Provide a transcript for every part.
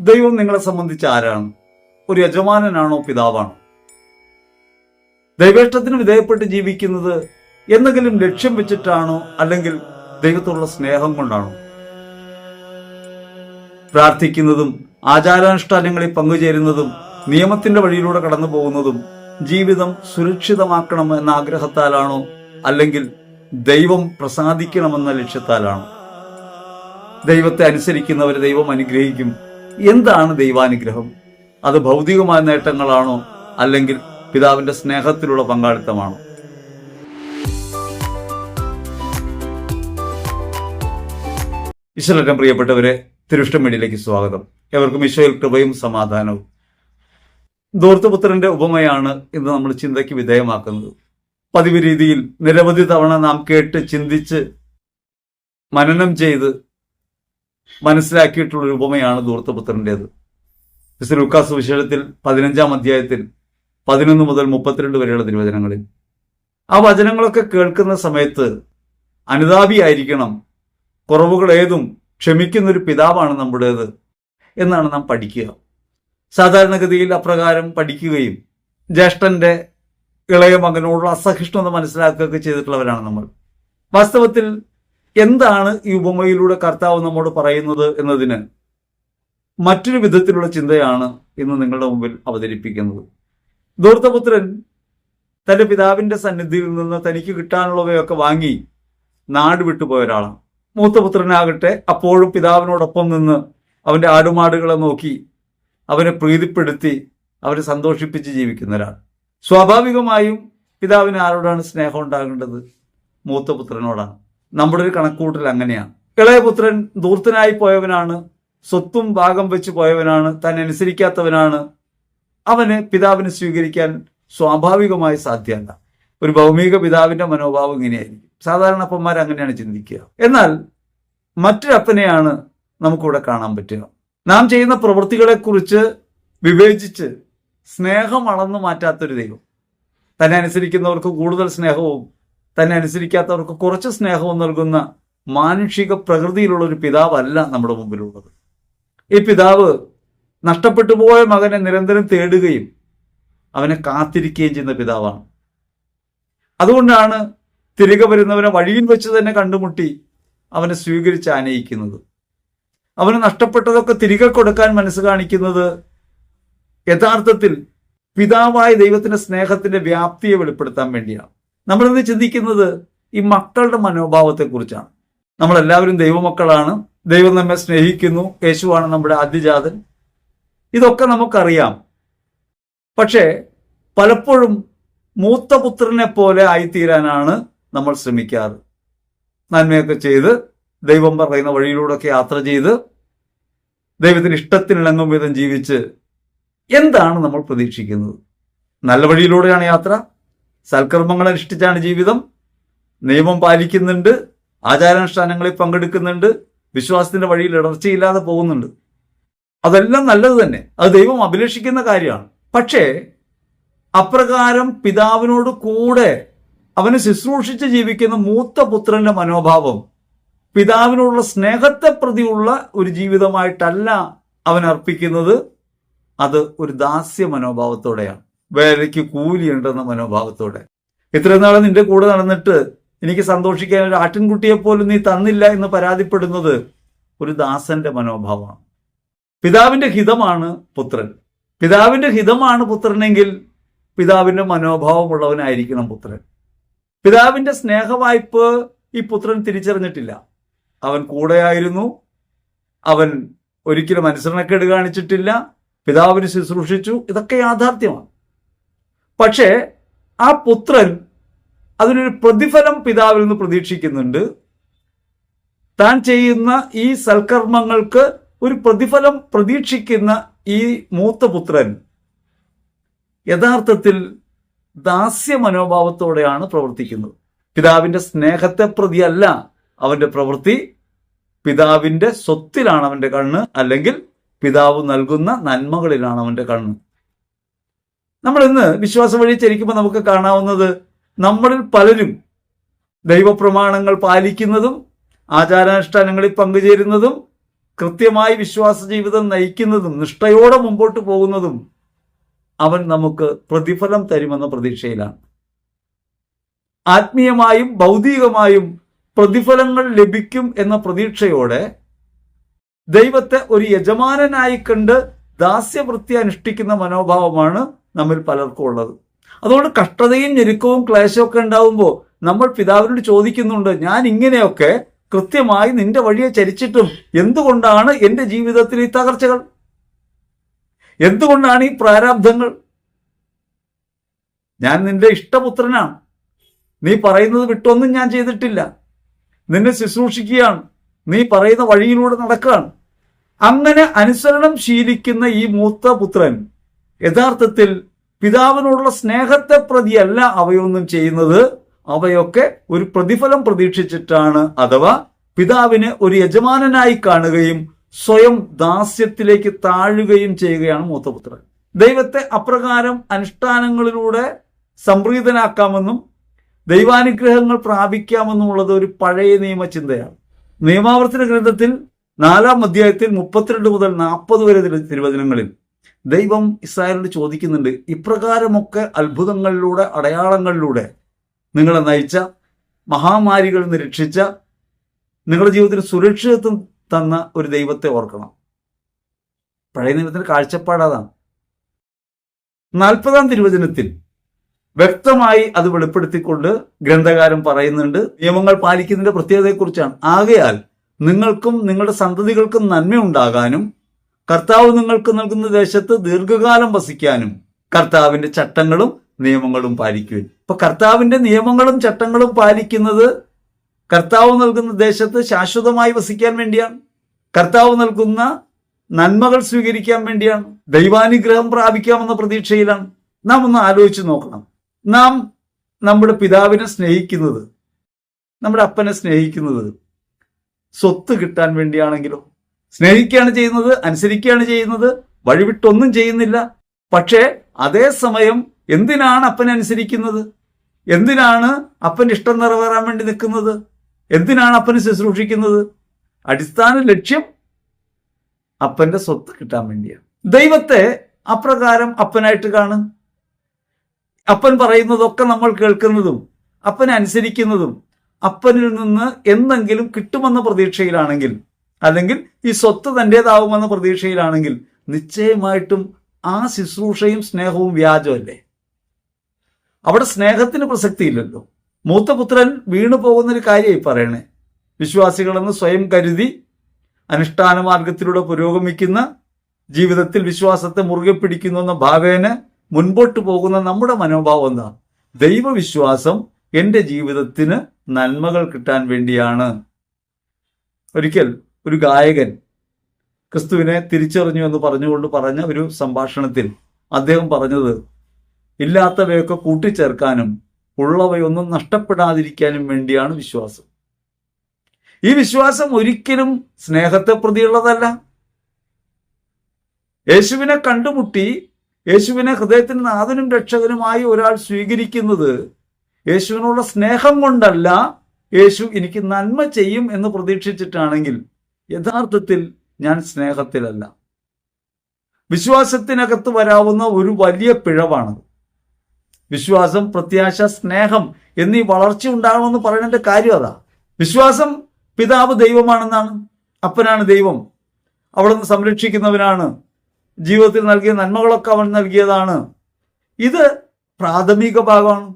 ദൈവം നിങ്ങളെ സംബന്ധിച്ച് ആരാണ്? ഒരു യജമാനനാണോ പിതാവാണോ? ദൈവേഷ്ടത്തിന് വിധേയപ്പെട്ട് ജീവിക്കുന്നത് എന്തെങ്കിലും ലക്ഷ്യം വെച്ചിട്ടാണോ അല്ലെങ്കിൽ ദൈവത്തോടുള്ള സ്നേഹം കൊണ്ടാണോ? പ്രാർത്ഥിക്കുന്നതും ആചാരാനുഷ്ഠാനങ്ങളിൽ പങ്കുചേരുന്നതും നിയമത്തിന്റെ വഴിയിലൂടെ കടന്നു പോകുന്നതും ജീവിതം സുരക്ഷിതമാക്കണം എന്ന ആഗ്രഹത്താലാണോ അല്ലെങ്കിൽ ദൈവം പ്രസാദിക്കണമെന്ന ലക്ഷ്യത്താലാണോ? ദൈവത്തെ അനുസരിക്കുന്നവരെ ദൈവം അനുഗ്രഹിക്കും. എന്താണ് ദൈവാനുഗ്രഹം? അത് ഭൗതികമായ നേട്ടങ്ങളാണോ അല്ലെങ്കിൽ പിതാവിന്റെ സ്നേഹത്തിലുള്ള പങ്കാളിത്തമാണോ? ഈശ്വരറ്റം പ്രിയപ്പെട്ടവരെ തിരുഷ്ടം സ്വാഗതം. എവർക്കും ഈശോയിൽ കൃപയും സമാധാനവും. ദൂർത്തപുത്രന്റെ ഉപമയാണ് ഇന്ന് നമ്മൾ ചിന്തയ്ക്ക് വിധേയമാക്കുന്നത്. പതിവ് രീതിയിൽ നിരവധി തവണ നാം കേട്ട് ചിന്തിച്ച് മനനം ചെയ്ത് മനസ്സിലാക്കിയിട്ടുള്ള ഒരു ഉപമയാണ് ദൂർത്തപുത്രന്റേത് വിശുദ്ധ ലുക്കാസ് വിശേഷത്തിൽ പതിനഞ്ചാം അധ്യായത്തിൽ പതിനൊന്ന് മുതൽ മുപ്പത്തിരണ്ട് വരെയുള്ള തിരുവചനങ്ങളിൽ. ആ വചനങ്ങളൊക്കെ കേൾക്കുന്ന സമയത്ത് അനുതാപിയായിരിക്കണം കുറവുകൾ ഏതും ക്ഷമിക്കുന്നൊരു പിതാവാണ് നമ്മുടേത് എന്നാണ് നാം പഠിക്കുക. സാധാരണഗതിയിൽ അപ്രകാരം പഠിക്കുകയും ജ്യേഷ്ഠന്റെ ഇളയ മകനോടുള്ള അസഹിഷ്ണുത മനസ്സിലാക്കുകയൊക്കെ ചെയ്തിട്ടുള്ളവരാണ് നമ്മൾ. വാസ്തവത്തിൽ എന്താണ് ഈ ഉപമയിലൂടെ കർത്താവ് നമ്മോട് പറയുന്നത് എന്നതിന് മറ്റൊരു വിധത്തിലുള്ള ചിന്തയാണ് ഇന്ന് നിങ്ങളുടെ മുമ്പിൽ അവതരിപ്പിക്കുന്നത്. ദൂർത്തപുത്രൻ തന്റെ പിതാവിന്റെ സന്നിധിയിൽ നിന്ന് തനിക്ക് കിട്ടാനുള്ളവയൊക്കെ വാങ്ങി നാട് വിട്ടുപോയ ഒരാളാണ്. മൂത്തപുത്രനാകട്ടെ അപ്പോഴും പിതാവിനോടൊപ്പം നിന്ന് അവന്റെ ആടുമാടുകളെ നോക്കി അവനെ പ്രീതിപ്പെടുത്തി അവരെ സന്തോഷിപ്പിച്ച് ജീവിക്കുന്ന ഒരാൾ. സ്വാഭാവികമായും പിതാവിന് ആരോടാണ് സ്നേഹം ഉണ്ടാകേണ്ടത്? മൂത്തപുത്രനോടാണ്. നമ്മുടെ ഒരു കണക്കൂട്ടൽ അങ്ങനെയാണ് ഇളയപുത്രൻ ദൂർത്തനായി പോയവനാണ് സ്വത്തും ഭാഗം വെച്ച് പോയവനാണ് താൻ അനുസരിക്കാത്തവനാണ്. അവന് പിതാവിനെ സ്വീകരിക്കാൻ സ്വാഭാവികമായി സാധ്യമല്ല ഒരു ഭൗമിക പിതാവിന്റെ മനോഭാവം ഇങ്ങനെയായിരിക്കും. സാധാരണ അപ്പന്മാർ അങ്ങനെയാണ് ചിന്തിക്കുക. എന്നാൽ മറ്റൊരപ്പനെയാണ് നമുക്കിവിടെ കാണാൻ പറ്റുക. നാം ചെയ്യുന്ന പ്രവൃത്തികളെക്കുറിച്ച് വിവേചിച്ച് സ്നേഹം അളന്നു മാറ്റാത്തൊരു ദൈവം. തന്നെ അനുസരിക്കുന്നവർക്ക് കൂടുതൽ സ്നേഹവും തന്നെ അനുസരിക്കാത്തവർക്ക് കുറച്ച് സ്നേഹവും നൽകുന്ന മാനുഷിക പ്രകൃതിയിലുള്ള ഒരു പിതാവല്ല നമ്മുടെ മുമ്പിലുള്ളത്. ഈ പിതാവ് നഷ്ടപ്പെട്ടു പോയ മകനെ നിരന്തരം തേടുകയും അവനെ കാത്തിരിക്കുകയും ചെയ്യുന്ന പിതാവാണ്. അതുകൊണ്ടാണ് തിരികെ വരുന്നവനെ വഴിയിൽ വെച്ച് തന്നെ കണ്ടുമുട്ടി അവനെ സ്വീകരിച്ച് ആനയിക്കുന്നത്. അവന് നഷ്ടപ്പെട്ടതൊക്കെ തിരികെ കൊടുക്കാൻ മനസ്സ് കാണിക്കുന്നത് യഥാർത്ഥത്തിൽ പിതാവായ ദൈവത്തിന്റെ സ്നേഹത്തിന്റെ വ്യാപ്തിയെ വെളിപ്പെടുത്താൻ വേണ്ടിയാണ്. നമ്മളിന്ന് ചിന്തിക്കുന്നത്? ഈ മക്കളുടെ മനോഭാവത്തെക്കുറിച്ചാണ്. നമ്മളെല്ലാവരും ദൈവമക്കളാണ്. ദൈവം നമ്മെ സ്നേഹിക്കുന്നു. യേശുവാണ് നമ്മുടെ ആദ്യജാതൻ. ഇതൊക്കെ നമുക്കറിയാം. പക്ഷേ പലപ്പോഴും മൂത്ത പുത്രനെ പോലെ ആയിത്തീരാനാണ് നമ്മൾ ശ്രമിക്കാറ്. നന്മയൊക്കെ ചെയ്ത് ദൈവം പറയുന്ന വഴിയിലൂടെയൊക്കെ യാത്ര ചെയ്ത് ദൈവത്തിന് ഇഷ്ടത്തിനിണങ്ങും വിധം ജീവിച്ച് എന്താണ് നമ്മൾ പ്രതീക്ഷിക്കുന്നത്? നല്ല വഴിയിലൂടെയാണ് യാത്ര. സൽക്കർമ്മങ്ങൾ അനുഷ്ഠിച്ചാണ് ജീവിതം. നിയമം പാലിക്കുന്നുണ്ട്. ആചാരാനുഷ്ഠാനങ്ങളിൽ പങ്കെടുക്കുന്നുണ്ട്. വിശ്വാസത്തിന്റെ വഴിയിൽ ഇടർച്ചയില്ലാതെ പോകുന്നുണ്ട്. അതെല്ലാം നല്ലത് തന്നെ. അത് ദൈവം അഭിലഷിക്കുന്ന കാര്യമാണ്. പക്ഷേ അപ്രകാരം പിതാവിനോട് കൂടെ അവന് ശുശ്രൂഷിച്ച് ജീവിക്കുന്ന മൂത്ത പുത്രന്റെ മനോഭാവം പിതാവിനോടുള്ള സ്നേഹത്തെ പ്രതിയുള്ള ഒരു ജീവിതമായിട്ടല്ല അവൻ അർപ്പിക്കുന്നത്. അത് ഒരു ദാസ്യ മനോഭാവത്തോടെയാണ്. വേലയ്ക്ക് കൂലിയുണ്ടെന്ന മനോഭാവത്തോടെ. ഇത്രയും നാൾ നിന്റെ കൂടെ നടന്നിട്ട് എനിക്ക് സന്തോഷിക്കാൻ ഒരു ആട്ടിൻകുട്ടിയെ പോലും നീ തന്നില്ല എന്ന് പരാതിപ്പെടുന്നത് ഒരു ദാസന്റെ മനോഭാവമാണ്. പിതാവിന്റെ ഹിതമാണ് പുത്രൻ. പിതാവിന്റെ ഹിതമാണ് പുത്രനെങ്കിൽ പിതാവിന്റെ മനോഭാവമുള്ളവനായിരിക്കണം പുത്രൻ. പിതാവിന്റെ സ്നേഹവായ്പ് ഈ പുത്രൻ തിരിച്ചറിഞ്ഞിട്ടില്ല. അവൻ കൂടെയായിരുന്നു. അവൻ ഒരിക്കലും അനുസരണക്കേട് കാണിച്ചിട്ടില്ല. പിതാവിന് ശുശ്രൂഷിച്ചു. ഇതൊക്കെ യാഥാർത്ഥ്യമാണ്. പക്ഷേ ആ പുത്രൻ അതിനൊരു പ്രതിഫലം പിതാവിൽ നിന്ന് പ്രതീക്ഷിക്കുന്നുണ്ട്. താൻ ചെയ്യുന്ന ഈ സൽക്കർമ്മങ്ങൾക്ക് ഒരു പ്രതിഫലം പ്രതീക്ഷിക്കുന്ന ഈ മൂത്ത പുത്രൻ യഥാർത്ഥത്തിൽ ദാസ്യ മനോഭാവത്തോടെയാണ് പ്രവർത്തിക്കുന്നത്. പിതാവിന്റെ സ്നേഹത്തെ പ്രതിയല്ല അവന്റെ പ്രവൃത്തി. പിതാവിന്റെ സ്വത്തിലാണ് അവന്റെ കണ്ണ്. അല്ലെങ്കിൽ പിതാവ് നൽകുന്ന നന്മകളിലാണ് അവന്റെ കണ്ണ്. നമ്മൾ ഇന്ന് വിശ്വാസം വഴി ചരിക്കുമ്പോൾ നമുക്ക് കാണാവുന്നത് നമ്മളിൽ പലരും ദൈവപ്രമാണങ്ങൾ പാലിക്കുന്നതും ആചാരാനുഷ്ഠാനങ്ങളിൽ പങ്കുചേരുന്നതും കൃത്യമായി വിശ്വാസ ജീവിതം നയിക്കുന്നതും നിഷ്ഠയോടെ മുമ്പോട്ട് പോകുന്നതും അവൻ നമുക്ക് പ്രതിഫലം തരുമെന്ന പ്രതീക്ഷയിലാണ്. ആത്മീയമായും ഭൗതികമായും പ്രതിഫലങ്ങൾ ലഭിക്കും എന്ന പ്രതീക്ഷയോടെ ദൈവത്തെ ഒരു യജമാനനായി കണ്ട് ദാസ്യവൃത്തി അനുഷ്ഠിക്കുന്ന മനോഭാവമാണ് നമ്മിൽ പലർക്കും ഉള്ളത്. അതുകൊണ്ട് കഷ്ടതയും ഞെരുക്കവും ക്ലേശവും ഒക്കെ ഉണ്ടാവുമ്പോൾ നമ്മൾ പിതാവിനോട് ചോദിക്കുന്നുണ്ട് ഞാൻ ഇങ്ങനെയൊക്കെ കൃത്യമായി നിന്റെ വഴിയെ ചരിച്ചിട്ടും എന്തുകൊണ്ടാണ് എന്റെ ജീവിതത്തിൽ ഈ തകർച്ചകൾ? എന്തുകൊണ്ടാണ് ഈ പ്രാരാബ്ധങ്ങൾ ഞാൻ നിന്റെ ഇഷ്ടപുത്രനാണ്. നീ പറയുന്നത് വിട്ടൊന്നും ഞാൻ ചെയ്തിട്ടില്ല. നിന്നെ ശുശ്രൂഷിക്കുകയാണ്. നീ പറയുന്ന വഴിയിലൂടെ നടക്കുകയാണ്. അങ്ങനെ അനുസരണം ശീലിക്കുന്ന ഈ മൂത്ത പുത്രൻ യഥാർത്ഥത്തിൽ പിതാവിനോടുള്ള സ്നേഹത്തെ പ്രതിയല്ല അവയൊന്നും ചെയ്യുന്നത്. അവയൊക്കെ ഒരു പ്രതിഫലം പ്രതീക്ഷിച്ചിട്ടാണ് അഥവാ പിതാവിനെ ഒരു യജമാനനായി കാണുകയും സ്വയം ദാസ്യത്തിലേക്ക് താഴുകയും ചെയ്യുകയാണ് മൂത്തപുത്രൻ. ദൈവത്തെ അപ്രകാരം അനുഷ്ഠാനങ്ങളിലൂടെ സംപ്രീതനാക്കാമെന്നും ദൈവാനുഗ്രഹങ്ങൾ പ്രാപിക്കാമെന്നുമുള്ളത് ഒരു പഴയ നിയമ ചിന്തയാണ് നിയമാവർത്തന ഗ്രന്ഥത്തിൽ നാലാം അധ്യായത്തിൽ മുപ്പത്തിരണ്ട് മുതൽ നാൽപ്പത് വരെ തിരു- തിരുവചനങ്ങളിൽ ദൈവം ഇസ്രായേലിനോട് ചോദിക്കുന്നുണ്ട് ഇപ്രകാരമൊക്കെ അത്ഭുതങ്ങളിലൂടെ അടയാളങ്ങളിലൂടെ നിങ്ങളെ നയിച്ച മഹാമാരികളിൽ നിന്ന് രക്ഷിച്ച നിങ്ങളുടെ ജീവിതത്തിന് സുരക്ഷിതത്വം തന്ന ഒരു ദൈവത്തെ ഓർക്കണം. പഴയ നിയമത്തിന്റെ കാഴ്ചപ്പാടാതാണ് നാൽപ്പതാം തിരുവചനത്തിൽ വ്യക്തമായി അത് വെളിപ്പെടുത്തിക്കൊണ്ട് ഗ്രന്ഥകാരൻ പറയുന്നുണ്ട് നിയമങ്ങൾ പാലിക്കുന്നതിന്റെ പ്രത്യേകതയെക്കുറിച്ചാണ്. ആകയാൽ നിങ്ങൾക്കും നിങ്ങളുടെ സന്തതികൾക്കും നന്മയുണ്ടാകാനും കർത്താവ് നിങ്ങൾക്ക് നൽകുന്ന ദേശത്ത് ദീർഘകാലം വസിക്കാനും കർത്താവിന്റെ ചട്ടങ്ങളും നിയമങ്ങളും പാലിക്കുവാൻ. ഇപ്പൊ കർത്താവിന്റെ നിയമങ്ങളും ചട്ടങ്ങളും പാലിക്കുന്നത് കർത്താവ് നൽകുന്ന ദേശത്ത് ശാശ്വതമായി വസിക്കാൻ വേണ്ടിയാണ്. കർത്താവ് നൽകുന്ന നന്മകൾ സ്വീകരിക്കാൻ വേണ്ടിയാണ്. ദൈവാനുഗ്രഹം പ്രാപിക്കാമെന്ന പ്രതീക്ഷയിലാണ്. നാം ഒന്ന് ആലോചിച്ച് നോക്കണം. നാം നമ്മുടെ പിതാവിനെ സ്നേഹിക്കുന്നത് നമ്മുടെ അപ്പനെ സ്നേഹിക്കുന്നത് സ്വത്ത് കിട്ടാൻ വേണ്ടിയാണെങ്കിലോ സ്നേഹിക്കുകയാണ് ചെയ്യുന്നത് അനുസരിക്കുകയാണ് ചെയ്യുന്നത് വഴിവിട്ടൊന്നും ചെയ്യുന്നില്ല. പക്ഷേ അതേസമയം എന്തിനാണ് അപ്പനെ അനുസരിക്കുന്നത്? എന്തിനാണ് അപ്പന്റെ ഇഷ്ടം നിറവേറാൻ വേണ്ടി നിൽക്കുന്നത്? എന്തിനാണ് അപ്പനെ ശുശ്രൂഷിക്കുന്നത്? അടിസ്ഥാന ലക്ഷ്യം അപ്പന്റെ സ്വത്ത് കിട്ടാൻ വേണ്ടിയാണ്. ദൈവത്തെ അപ്രകാരം അപ്പനായിട്ട് കാണും. അപ്പൻ പറയുന്നതൊക്കെ നമ്മൾ കേൾക്കുന്നതും അപ്പനെ അനുസരിക്കുന്നതും അപ്പനിൽ നിന്ന് എന്തെങ്കിലും കിട്ടുമെന്ന പ്രതീക്ഷയിലാണെങ്കിൽ അല്ലെങ്കിൽ ഈ സ്വത്ത് തന്റെതാവുമെന്ന പ്രതീക്ഷയിലാണെങ്കിൽ നിശ്ചയമായിട്ടും ആ ശുശ്രൂഷയും സ്നേഹവും വ്യാജമല്ലേ? അവിടെ സ്നേഹത്തിന് പ്രസക്തിയില്ലല്ലോ. മൂത്തപുത്രൻ വീണു പോകുന്നൊരു കാര്യമായി പറയണേ. വിശ്വാസികളെന്ന് സ്വയം കരുതി അനുഷ്ഠാന മാർഗത്തിലൂടെ പുരോഗമിക്കുന്ന ജീവിതത്തിൽ വിശ്വാസത്തെ മുറുകെ പിടിക്കുന്നു ഭാവേന മുൻപോട്ട് പോകുന്ന നമ്മുടെ മനോഭാവം എന്താ? ദൈവവിശ്വാസം എന്റെ ജീവിതത്തിന് നന്മകൾ കിട്ടാൻ വേണ്ടിയാണ്. ഒരിക്കൽ ഒരു ഗായകൻ ക്രിസ്തുവിനെ തിരിച്ചറിഞ്ഞു എന്ന് പറഞ്ഞുകൊണ്ട് പറഞ്ഞ ഒരു സംഭാഷണത്തിൽ അദ്ദേഹം പറഞ്ഞത് ഇല്ലാത്തവയൊക്കെ കൂട്ടിച്ചേർക്കാനും ഉള്ളവയൊന്നും നഷ്ടപ്പെടാതിരിക്കാനും വേണ്ടിയാണ് വിശ്വാസം. ഈ വിശ്വാസം ഒരിക്കലും സ്നേഹത്തെ പ്രതിയുള്ളതല്ല യേശുവിനെ കണ്ടുമുട്ടി യേശുവിനെ ഹൃദയത്തിന് നാഥനും രക്ഷകനുമായി ഒരാൾ സ്വീകരിക്കുന്നത് യേശുവിനുള്ള സ്നേഹം കൊണ്ടല്ല യേശു എനിക്ക് നന്മ ചെയ്യും എന്ന് പ്രതീക്ഷിച്ചിട്ടാണെങ്കിൽ യഥാർത്ഥത്തിൽ ഞാൻ സ്നേഹത്തിലല്ല. വിശ്വാസത്തിനകത്ത് വരാവുന്ന ഒരു വലിയ പിഴവാണത്. വിശ്വാസം പ്രത്യാശ സ്നേഹം എന്നീ വളർച്ച ഉണ്ടാകണമെന്ന് പറയുന്നതിന്റെ കാര്യം അതാ. വിശ്വാസം പിതാവ് ദൈവമാണെന്നാണ്. അപ്പനാണ് ദൈവം. അവിടുന്ന് സംരക്ഷിക്കുന്നവനാണ്. ജീവിതത്തിൽ നൽകിയ നന്മകളൊക്കെ അവൻ നൽകിയതാണ്. ഇത് പ്രാഥമിക ഭാഗമാണ്.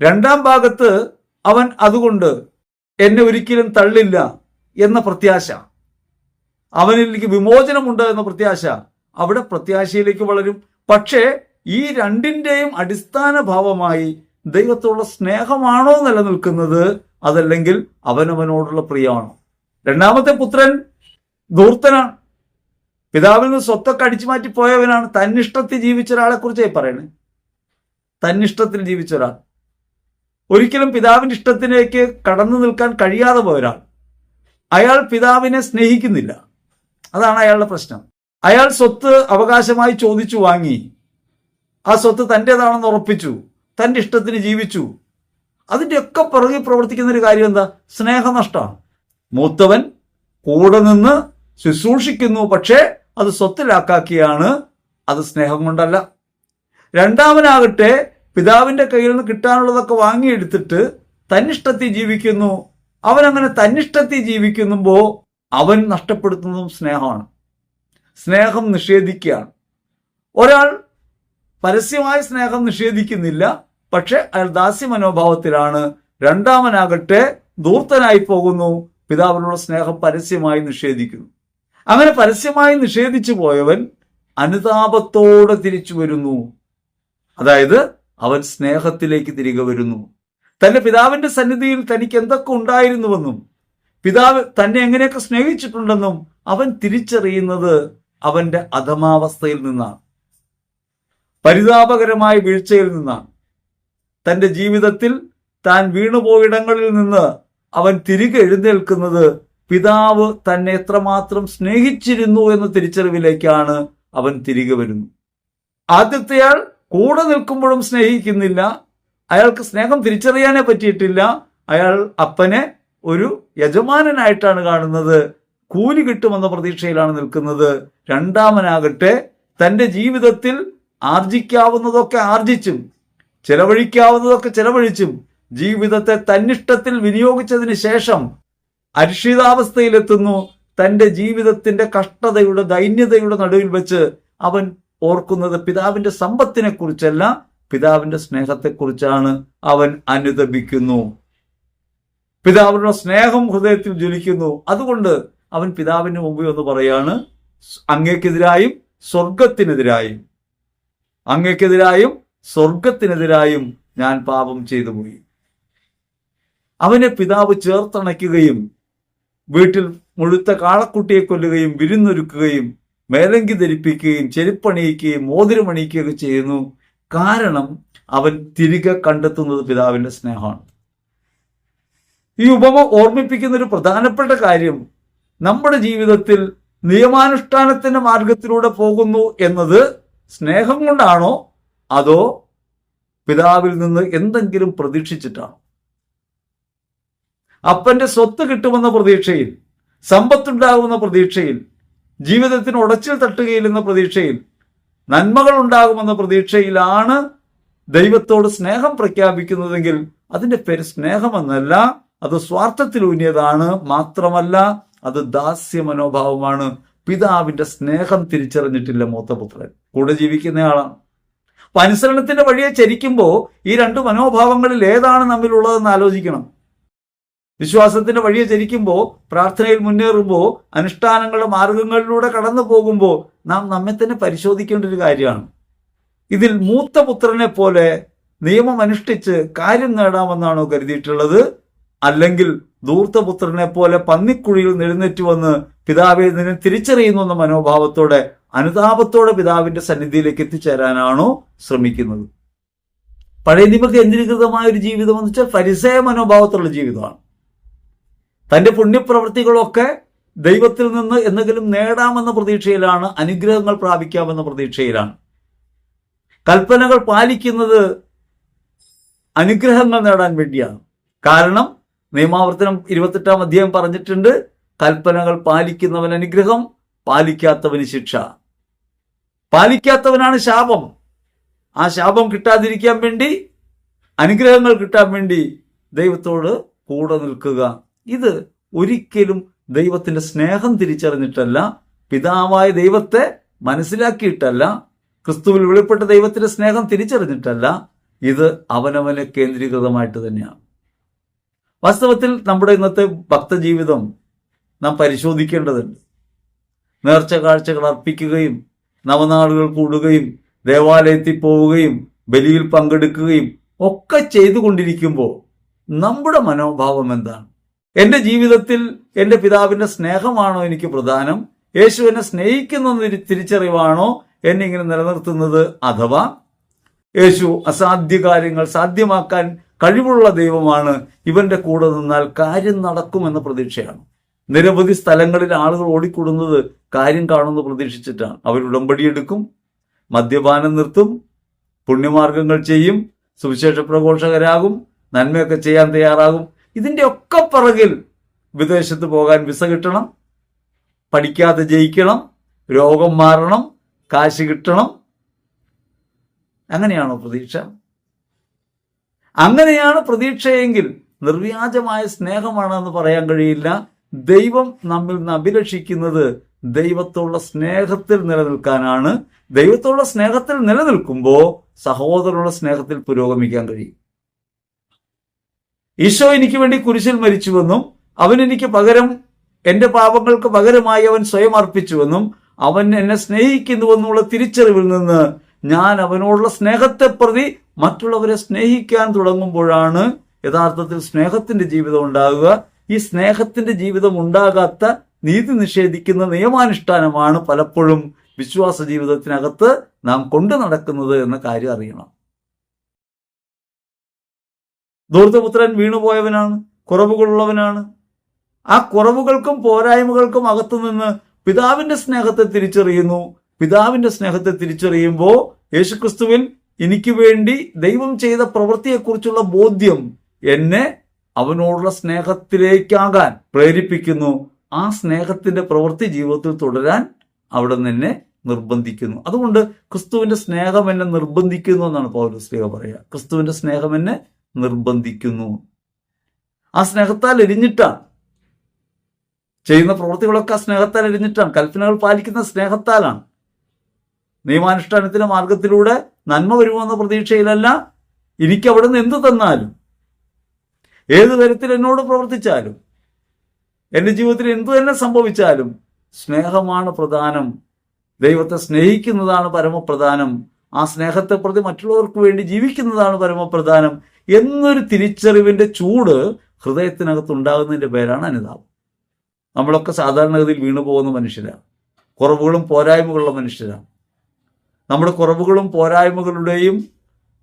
രണ്ടാം ഭാഗത്ത് അവൻ അതുകൊണ്ട് എന്നെ ഒരിക്കലും തള്ളില്ല. എന്ന പ്രത്യാശ. അവനിലേക്ക് വിമോചനമുണ്ട് എന്ന പ്രത്യാശ അവിടെ പ്രത്യാശയിലേക്ക് വളരും. പക്ഷേ ഈ രണ്ടിന്റെയും അടിസ്ഥാന ഭാവമായി ദൈവത്തോടുള്ള സ്നേഹമാണോ നിലനിൽക്കുന്നത് അതല്ലെങ്കിൽ അവനവനോടുള്ള പ്രിയമാണോ? രണ്ടാമത്തെ പുത്രൻ ദൂർത്തനാണ് പിതാവിൽ നിന്ന് സ്വത്തൊക്കെ അടിച്ചു മാറ്റി പോയവനാണ്. തന്നിഷ്ടത്തിൽ ജീവിച്ച ഒരാളെ കുറിച്ചേ പറയണേ. തന്നിഷ്ടത്തിൽ ജീവിച്ച ഒരാൾ. ഒരിക്കലും പിതാവിന്റെ ഇഷ്ടത്തിലേക്ക് കടന്നു നിൽക്കാൻ കഴിയാതെ പോയ ഒരാൾ. അയാൾ പിതാവിനെ സ്നേഹിക്കുന്നില്ല. അതാണ് അയാളുടെ പ്രശ്നം. അയാൾ സ്വത്ത് അവകാശമായി ചോദിച്ചു വാങ്ങി. ആ സ്വത്ത് തന്റെതാണെന്ന് ഉറപ്പിച്ചു. തന്റെ ഇഷ്ടത്തിന് ജീവിച്ചു. അതിന്റെയൊക്കെ പിറകിൽ പ്രവർത്തിക്കുന്ന ഒരു കാര്യം എന്താ? സ്നേഹനഷ്ടമാണ്. മൂത്തവൻ കൂടെ നിന്ന് ശുശ്രൂഷിക്കുന്നു പക്ഷേ അത് സ്വത്തിലാക്കാക്കിയാണ്. അത് സ്നേഹം കൊണ്ടല്ല. രണ്ടാമനാകട്ടെ പിതാവിന്റെ കയ്യിൽ നിന്ന് കിട്ടാനുള്ളതൊക്കെ വാങ്ങിയെടുത്തിട്ട് തന്നിഷ്ടത്തിൽ ജീവിക്കുന്നു. അവൻ അങ്ങനെ തന്നിഷ്ടത്തിൽ ജീവിക്കുമ്പോൾ അവൻ നഷ്ടപ്പെടുത്തുന്നതും സ്നേഹമാണ്. സ്നേഹം നിഷേധിക്കുകയാണ്. ഒരാൾ പരസ്യമായ സ്നേഹം നിഷേധിക്കുന്നില്ല പക്ഷെ അയാൾ ദാസ്യ മനോഭാവത്തിലാണ്. രണ്ടാമനാകട്ടെ ദൂർത്തനായി പോകുന്നു പിതാവിനുള്ള സ്നേഹം പരസ്യമായി നിഷേധിക്കുന്നു. അങ്ങനെ പരസ്യമായി നിഷേധിച്ചു പോയവൻ അനുതാപത്തോടെ തിരിച്ചു വരുന്നു. അതായത് അവൻ സ്നേഹത്തിലേക്ക് തിരികെ വരുന്നു. തന്റെ പിതാവിന്റെ സന്നിധിയിൽ തനിക്ക് എന്തൊക്കെ ഉണ്ടായിരുന്നുവെന്നും പിതാവ് തന്നെ എങ്ങനെയൊക്കെ സ്നേഹിച്ചിട്ടുണ്ടെന്നും അവൻ തിരിച്ചറിയുന്നത് അവന്റെ അധമാവസ്ഥയിൽ നിന്നാണ്. പരിതാപകരമായ വീഴ്ചയിൽ നിന്നാണ്. തന്റെ ജീവിതത്തിൽ താൻ വീണുപോയിടങ്ങളിൽ നിന്ന് അവൻ തിരികെ എഴുന്നേൽക്കുന്നത് പിതാവ് തന്നെ എത്രമാത്രം സ്നേഹിച്ചിരുന്നു എന്ന തിരിച്ചറിവിലേക്കാണ് അവൻ തിരികെ വരുന്നത്. ആദ്യത്തെയാൾ കൂടെ നിൽക്കുമ്പോഴും സ്നേഹിക്കുന്നില്ല അയാൾക്ക് സ്നേഹം തിരിച്ചറിയാനേ പറ്റിയിട്ടില്ല. അയാൾ അപ്പനെ ഒരു യജമാനനായിട്ടാണ് കാണുന്നത്. കൂലി കിട്ടുമെന്ന പ്രതീക്ഷയിലാണ് നിൽക്കുന്നത്. രണ്ടാമനാകട്ടെ തന്റെ ജീവിതത്തിൽ ആർജിക്കാവുന്നതൊക്കെ ആർജിച്ചും ചെലവഴിക്കാവുന്നതൊക്കെ ചെലവഴിച്ചും ജീവിതത്തെ തന്നിഷ്ടത്തിൽ വിനിയോഗിച്ചതിന് ശേഷം അരിഷിതാവസ്ഥയിലെത്തുന്നു തന്റെ ജീവിതത്തിന്റെ കഷ്ടതയുടെ ദൈന്യതയുടെ നടുവിൽ വെച്ച് അവൻ ഓർക്കുന്നത് പിതാവിന്റെ സമ്പത്തിനെ കുറിച്ചല്ല പിതാവിന്റെ സ്നേഹത്തെക്കുറിച്ചാണ് അവൻ അനുദപിക്കുന്നു. പിതാവിനുള്ള സ്നേഹം ഹൃദയത്തിൽ ജ്വലിക്കുന്നു. അതുകൊണ്ട് അവൻ പിതാവിന് മുമ്പിൽ ഒന്ന് പറയാണ് അങ്ങേക്കെതിരായും സ്വർഗത്തിനെതിരായും അങ്ങേക്കെതിരായും സ്വർഗത്തിനെതിരായും ഞാൻ പാപം ചെയ്തു പോയി. അവനെ പിതാവ് ചേർത്തണയ്ക്കുകയും വീട്ടിൽ മുഴുത്ത കാളക്കുട്ടിയെ കൊല്ലുകയും വിരുന്നൊരുക്കുകയും മേലങ്കി ധരിപ്പിക്കുകയും ചെരുപ്പണിയിക്കുകയും മോതിരമണിയിക്കുകയൊക്കെ ചെയ്യുന്നു. കാരണം അവൻ തിരികെ കണ്ടെത്തുന്നത് പിതാവിന്റെ സ്നേഹമാണ്. ഈ ഉപമ ഓർമ്മിപ്പിക്കുന്ന ഒരു പ്രധാനപ്പെട്ട കാര്യം നമ്മുടെ ജീവിതത്തിൽ നിയമാനുഷ്ഠാനത്തിന്റെ മാർഗത്തിലൂടെ പോകുന്നു എന്നത് സ്നേഹം കൊണ്ടാണോ അതോ പിതാവിൽ നിന്ന് എന്തെങ്കിലും പ്രതീക്ഷിച്ചിട്ടാണോ? അപ്പന്റെ സ്വത്ത് കിട്ടുമെന്ന പ്രതീക്ഷയിൽ സമ്പത്തുണ്ടാകുമെന്ന പ്രതീക്ഷയിൽ ജീവിതത്തിന് ഉടച്ചിൽ തട്ടുകയില്ലെന്ന പ്രതീക്ഷയിൽ നന്മകൾ ഉണ്ടാകുമെന്ന പ്രതീക്ഷയിലാണ് ദൈവത്തോട് സ്നേഹം പ്രഖ്യാപിക്കുന്നതെങ്കിൽ അതിന്റെ പേര് സ്നേഹമെന്നല്ല അത് സ്വാർത്ഥത്തിലൂന്നിയതാണ് മാത്രമല്ല അത് ദാസ്യ മനോഭാവമാണ് പിതാവിന്റെ സ്നേഹം തിരിച്ചറിഞ്ഞിട്ടില്ല മൂത്തപുത്രൻ. കൂടെ ജീവിക്കുന്നയാളാണ് അപ്പൊ അനുസരണത്തിന്റെ വഴിയെ ചരിക്കുമ്പോൾ ഈ രണ്ട് മനോഭാവങ്ങളിൽ ഏതാണ് നമ്മിലുള്ളതെന്ന് ആലോചിക്കണം. വിശ്വാസത്തിന്റെ വഴിയെ ചരിക്കുമ്പോൾ പ്രാർത്ഥനയിൽ മുന്നേറുമ്പോൾ അനുഷ്ഠാനങ്ങളുടെ മാർഗങ്ങളിലൂടെ കടന്നു പോകുമ്പോൾ നാം നമ്മെ തന്നെ പരിശോധിക്കേണ്ട ഒരു കാര്യമാണ്. ഇതിൽ മൂത്ത പുത്രനെ പോലെ നിയമം അനുഷ്ഠിച്ച് കാര്യം നേടാമെന്നാണോ കരുതിയിട്ടുള്ളത്? അല്ലെങ്കിൽ ദൂർത്തപുത്രനെ പോലെ പന്നിക്കുഴിയിൽ എഴുന്നേറ്റ് വന്ന് പിതാവെ നിന്നെ തിരിച്ചറിയുന്നു എന്ന മനോഭാവത്തോടെ അനുതാപത്തോടെ പിതാവിന്റെ സന്നിധിയിലേക്ക് എത്തിച്ചേരാനാണോ ശ്രമിക്കുന്നത്? പഴയ നിയമ കേന്ദ്രീകൃതമായ ഒരു ജീവിതം എന്ന് വെച്ചാൽ പരിസയ മനോഭാവത്തിലുള്ള ജീവിതമാണ്. തന്റെ പുണ്യപ്രവൃത്തികളൊക്കെ ദൈവത്തിൽ നിന്ന് എന്തെങ്കിലും നേടാമെന്ന പ്രതീക്ഷയിലാണ് അനുഗ്രഹങ്ങൾ പ്രാപിക്കാമെന്ന പ്രതീക്ഷയിലാണ്. കൽപ്പനകൾ പാലിക്കുന്നത് അനുഗ്രഹങ്ങൾ നേടാൻ വേണ്ടിയാണ്. കാരണം നിയമാവർത്തനം ഇരുപത്തെട്ടാം അധ്യായം പറഞ്ഞിട്ടുണ്ട് കൽപ്പനകൾ പാലിക്കുന്നവൻ അനുഗ്രഹം പാലിക്കാത്തവന് ശിക്ഷ. പാലിക്കാത്തവനാണ് ശാപം. ആ ശാപം കിട്ടാതിരിക്കാൻ വേണ്ടി അനുഗ്രഹങ്ങൾ കിട്ടാൻ വേണ്ടി ദൈവത്തോട് കൂടെ നിൽക്കുക. ഇത് ഒരിക്കലും ദൈവത്തിന്റെ സ്നേഹം തിരിച്ചറിഞ്ഞിട്ടല്ല പിതാവായ ദൈവത്തെ മനസ്സിലാക്കിയിട്ടല്ല ക്രിസ്തുവിൽ വെളിപ്പെട്ട ദൈവത്തിന്റെ സ്നേഹം തിരിച്ചറിഞ്ഞിട്ടല്ല ഇത് അവനവനെ കേന്ദ്രീകൃതമായിട്ട് തന്നെയാണ്. വാസ്തവത്തിൽ നമ്മുടെ ഇന്നത്തെ ഭക്തജീവിതം നാം പരിശോധിക്കേണ്ടതുണ്ട്. നേർച്ച കാഴ്ചകൾ അർപ്പിക്കുകയും നവനാളുകൾ കൂടുകയും ദേവാലയത്തിൽ പോവുകയും ബലിയിൽ പങ്കെടുക്കുകയും ഒക്കെ ചെയ്തുകൊണ്ടിരിക്കുമ്പോൾ നമ്മുടെ മനോഭാവം എന്താണ്? എന്റെ ജീവിതത്തിൽ എന്റെ പിതാവിന്റെ സ്നേഹമാണോ എനിക്ക് പ്രധാനം? യേശു എന്നെ സ്നേഹിക്കുന്ന തിരിച്ചറിവാണോ എന്നെ ഇങ്ങനെ നിലനിർത്തുന്നത് അഥവാ യേശു അസാധ്യ കാര്യങ്ങൾ സാധ്യമാക്കാൻ കഴിവുള്ള ദൈവമാണ് ഇവന്റെ കൂടെ നിന്നാൽ കാര്യം നടക്കുമെന്ന പ്രതീക്ഷയാണ്. നിരവധി സ്ഥലങ്ങളിൽ ആളുകൾ ഓടിക്കൂടുന്നത് കാര്യം കാണുമെന്ന് പ്രതീക്ഷിച്ചിട്ടാണ്. അവർ ഉടമ്പടിയെടുക്കും മദ്യപാനം നിർത്തും പുണ്യമാർഗങ്ങൾ ചെയ്യും സുവിശേഷ പ്രഘോഷകരാകും നന്മയൊക്കെ ചെയ്യാൻ തയ്യാറാകും. ഇതിന്റെ ഒക്കെ പിറകിൽ വിദേശത്ത് പോകാൻ വിസ കിട്ടണം പഠിക്കാതെ ജയിക്കണം രോഗം മാറണം കാശ് കിട്ടണം. അങ്ങനെയാണോ പ്രതീക്ഷ? അങ്ങനെയാണ് പ്രതീക്ഷയെങ്കിൽ നിർവ്യാജമായ സ്നേഹമാണെന്ന് പറയാൻ കഴിയില്ല. ദൈവം നമ്മിൽ നിന്ന് അഭിലഷിക്കുന്നത് ദൈവത്തോടുള്ള സ്നേഹത്തിൽ നിലനിൽക്കാനാണ്. ദൈവത്തോടുള്ള സ്നേഹത്തിൽ നിലനിൽക്കുമ്പോൾ സഹോദരനുള്ള സ്നേഹത്തിൽ പുരോഗമിക്കാൻ കഴിയും. ഈശോ എനിക്ക് വേണ്ടി കുരിശിൽ മരിച്ചുവെന്നും അവൻ എനിക്ക് പകരം എന്റെ പാപങ്ങൾക്ക് പകരമായി അവൻ സ്വയം അർപ്പിച്ചുവെന്നും അവൻ എന്നെ സ്നേഹിക്കുന്നുവെന്നുള്ള തിരിച്ചറിവിൽ നിന്ന് ഞാൻ അവനോടുള്ള സ്നേഹത്തെ പ്രതി മറ്റുള്ളവരെ സ്നേഹിക്കാൻ തുടങ്ങുമ്പോഴാണ് യഥാർത്ഥത്തിൽ സ്നേഹത്തിന്റെ ജീവിതം ഉണ്ടാകുക. ഈ സ്നേഹത്തിന്റെ ജീവിതം ഉണ്ടാകാത്ത നീതി നിഷേധിക്കുന്ന നിയമാനുഷ്ഠാനമാണ് പലപ്പോഴും വിശ്വാസ ജീവിതത്തിനകത്ത് നാം കൊണ്ടു നടക്കുന്നത് എന്ന കാര്യം അറിയണം. ധൂർത്തപുത്രൻ വീണുപോയവനാണ് കുറവുകളുള്ളവനാണ്. ആ കുറവുകൾക്കും പോരായ്മകൾക്കും അകത്തുനിന്ന് പിതാവിന്റെ സ്നേഹത്തെ തിരിച്ചറിയുന്നു. പിതാവിന്റെ സ്നേഹത്തെ തിരിച്ചറിയുമ്പോൾ യേശുക്രിസ്തുവിൽ എനിക്ക് വേണ്ടി ദൈവം ചെയ്ത പ്രവൃത്തിയെക്കുറിച്ചുള്ള ബോധ്യം എന്നെ അവനോടുള്ള സ്നേഹത്തിലേക്കാകാൻ പ്രേരിപ്പിക്കുന്നു. ആ സ്നേഹത്തിന്റെ പ്രവൃത്തി ജീവിതത്തിൽ തുടരാൻ അവിടെ നിന്നെ നിർബന്ധിക്കുന്നു. അതുകൊണ്ട് ക്രിസ്തുവിന്റെ സ്നേഹം എന്നെ നിർബന്ധിക്കുന്നു എന്നാണ് പൗരസ്ലിക പറയുക. ക്രിസ്തുവിന്റെ സ്നേഹം എന്നെ നിർബന്ധിക്കുന്നു. ആ സ്നേഹത്താൽ എരിഞ്ഞിട്ടാണ് ചെയ്യുന്ന പ്രവൃത്തികളൊക്കെ ആ സ്നേഹത്താൽ എരിഞ്ഞിട്ടാണ്. കൽപ്പനകൾ പാലിക്കുന്ന സ്നേഹത്താലാണ്. നിയമാനുഷ്ഠാനത്തിന്റെ മാർഗത്തിലൂടെ നന്മ വരുമെന്ന പ്രതീക്ഷയിലല്ല എനിക്ക് അവിടെ നിന്ന് എന്ത് തന്നാലും. ഏത് തരത്തിൽ എന്നോട് പ്രവർത്തിച്ചാലും എന്റെ ജീവിതത്തിൽ എന്തു തന്നെ സംഭവിച്ചാലും സ്നേഹമാണ് പ്രധാനം. ദൈവത്തെ സ്നേഹിക്കുന്നതാണ് പരമപ്രധാനം. ആ സ്നേഹത്തെ പ്രതി മറ്റുള്ളവർക്ക് വേണ്ടി ജീവിക്കുന്നതാണ് പരമപ്രധാനം. എന്നൊരു തിരിച്ചറിവിന്റെ ചൂട് ഹൃദയത്തിനകത്ത് ഉണ്ടാകുന്നതിന്റെ പേരാണ് അനുതാപം. നമ്മളൊക്കെ സാധാരണഗതിയിൽ വീണു പോകുന്ന മനുഷ്യരാണ്. കുറവുകളും പോരായ്മകളുള്ള മനുഷ്യരാണ്. നമ്മുടെ കുറവുകളും പോരായ്മകളുടെയും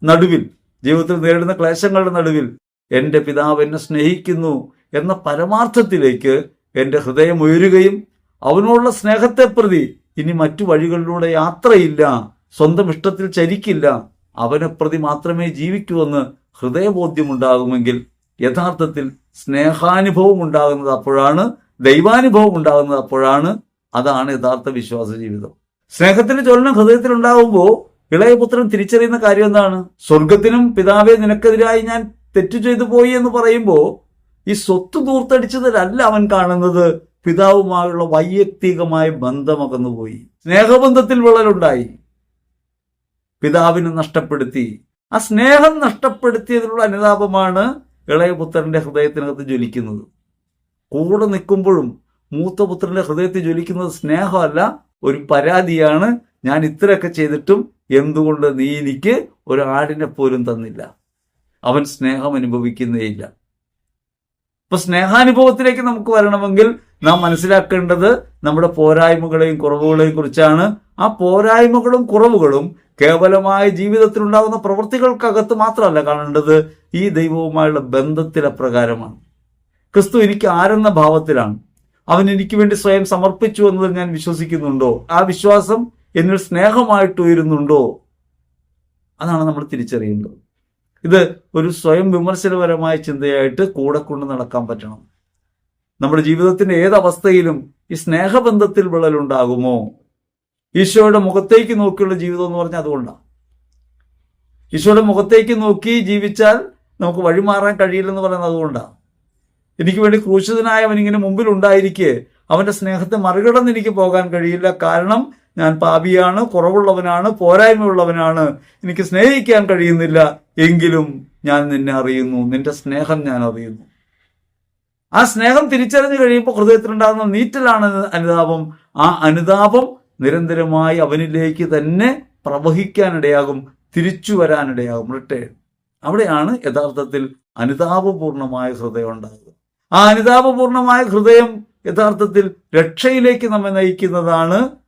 നടുവിൽ ജീവിതത്തിൽ നേരിടുന്ന ക്ലേശങ്ങളുടെ നടുവിൽ എന്റെ പിതാവ് എന്നെ സ്നേഹിക്കുന്നു എന്ന പരമാർത്ഥത്തിലേക്ക് എന്റെ ഹൃദയം ഉയരുകയും അവനോടുള്ള സ്നേഹത്തെ പ്രതി ഇനി മറ്റു വഴികളിലൂടെ യാത്രയില്ല സ്വന്തം ഇഷ്ടത്തിൽ ചരിക്കില്ല അവനെ പ്രതി മാത്രമേ ജീവിക്കൂവെന്ന് ഹൃദയബോധ്യമുണ്ടാകുമെങ്കിൽ യഥാർത്ഥത്തിൽ സ്നേഹാനുഭവം ഉണ്ടാകുന്നത് അപ്പോഴാണ് ദൈവാനുഭവം ഉണ്ടാകുന്നത് അപ്പോഴാണ് അതാണ് യഥാർത്ഥ വിശ്വാസ ജീവിതം. സ്നേഹത്തിന്റെ ജ്വലനം ഹൃദയത്തിൽ ഉണ്ടാകുമ്പോൾ ഇളയപുത്രൻ തിരിച്ചറിയുന്ന കാര്യം എന്താണ്? സ്വർഗത്തിനും പിതാവെ നിനക്കെതിരായി ഞാൻ തെറ്റു ചെയ്തു പോയി എന്ന് പറയുമ്പോൾ ഈ സ്വത്ത് ദൂർത്തടിച്ചതിലല്ല അവൻ കാണുന്നത്. പിതാവുമായുള്ള വൈയക്തികമായ ബന്ധമകന്നുപോയി സ്നേഹബന്ധത്തിൽ വിള്ളലുണ്ടായി. പിതാവിനെ നഷ്ടപ്പെടുത്തി. ആ സ്നേഹം നഷ്ടപ്പെടുത്തിയതിലുള്ള അനുതാപമാണ് ഇളയപുത്രന്റെ ഹൃദയത്തിനകത്ത് ജ്വലിക്കുന്നത്. കൂടെ നിൽക്കുമ്പോഴും മൂത്തപുത്രന്റെ ഹൃദയത്തിൽ ജ്വലിക്കുന്നത് സ്നേഹമല്ല ഒരു പരാതിയാണ്. ഞാൻ ഇത്രയൊക്കെ ചെയ്തിട്ടും എന്തുകൊണ്ട് നീ എനിക്ക് ഒരു ആടിനെ പോലും തന്നില്ല. അവൻ സ്നേഹം അനുഭവിക്കുന്നേയില്ല ഇപ്പൊ സ്നേഹാനുഭവത്തിലേക്ക് നമുക്ക് വരണമെങ്കിൽ നാം മനസ്സിലാക്കേണ്ടത് നമ്മുടെ പോരായ്മകളെയും കുറവുകളെയും കുറിച്ചാണ്. ആ പോരായ്മകളും കുറവുകളും കേവലമായ ജീവിതത്തിൽ ഉണ്ടാകുന്ന പ്രവൃത്തികൾക്കകത്ത് മാത്രമല്ല കാണേണ്ടത് ഈ ദൈവവുമായുള്ള ബന്ധത്തിലെ പ്രകാരമാണ്. ക്രിസ്തു എനിക്ക് ആരെന്ന ഭാവത്തിലാണ്. അവൻ എനിക്ക് വേണ്ടി സ്വയം സമർപ്പിച്ചു എന്നത് ഞാൻ വിശ്വസിക്കുന്നുണ്ടോ? ആ വിശ്വാസം എന്നിൽ സ്നേഹമായിട്ട് ഉയരുന്നുണ്ടോ? അതാണ് നമ്മൾ തിരിച്ചറിയേണ്ടത്. ഇത് ഒരു സ്വയം വിമർശനപരമായ ചിന്തയായിട്ട് കൂടെ കൊണ്ട് നടക്കാൻ പറ്റണം. നമ്മുടെ ജീവിതത്തിന്റെ ഏതവസ്ഥയിലും ഈ സ്നേഹബന്ധത്തിൽ വിള്ളലുണ്ടാകുമോ? ഈശോയുടെ മുഖത്തേക്ക് നോക്കിയുള്ള ജീവിതം എന്ന് പറഞ്ഞാൽ അതുകൊണ്ടാണ് ഈശോയുടെ മുഖത്തേക്ക് നോക്കി ജീവിച്ചാൽ നമുക്ക് വഴിമാറാൻ കഴിയില്ലെന്ന് പറയുന്നത് അതുകൊണ്ടാണ് എനിക്ക് വേണ്ടി ക്രൂശിതനായവൻ ഇങ്ങനെ മുമ്പിൽ ഉണ്ടായിരിക്കെ അവന്റെ സ്നേഹത്തെ മറികടന്ന് എനിക്ക് പോകാൻ കഴിയില്ല. കാരണം ഞാൻ പാപിയാണ് കുറവുള്ളവനാണ് പോരായ്മയുള്ളവനാണ്. എനിക്ക് സ്നേഹിക്കാൻ കഴിയുന്നില്ല എങ്കിലും ഞാൻ നിന്നെ അറിയുന്നു. നിന്റെ സ്നേഹം ഞാൻ അറിയുന്നു. ആ സ്നേഹം തിരിച്ചറിഞ്ഞു കഴിയുമ്പോൾ ഹൃദയത്തിലുണ്ടാകുന്ന നീറ്റലാണ് അനുതാപം. ആ അനുതാപം നിരന്തരമായി അവനിലേക്ക് തന്നെ പ്രവഹിക്കാനിടയാകും തിരിച്ചു വരാനിടയാകും. റിട്ടേൺ. അവിടെയാണ് യഥാർത്ഥത്തിൽ അനുതാപപൂർണമായ ഹൃദയം ഉണ്ടാകുക ആ അനുതാപപൂർണമായ ഹൃദയം യഥാർത്ഥത്തിൽ രക്ഷയിലേക്ക് നമ്മെ നയിക്കുന്നതാണ്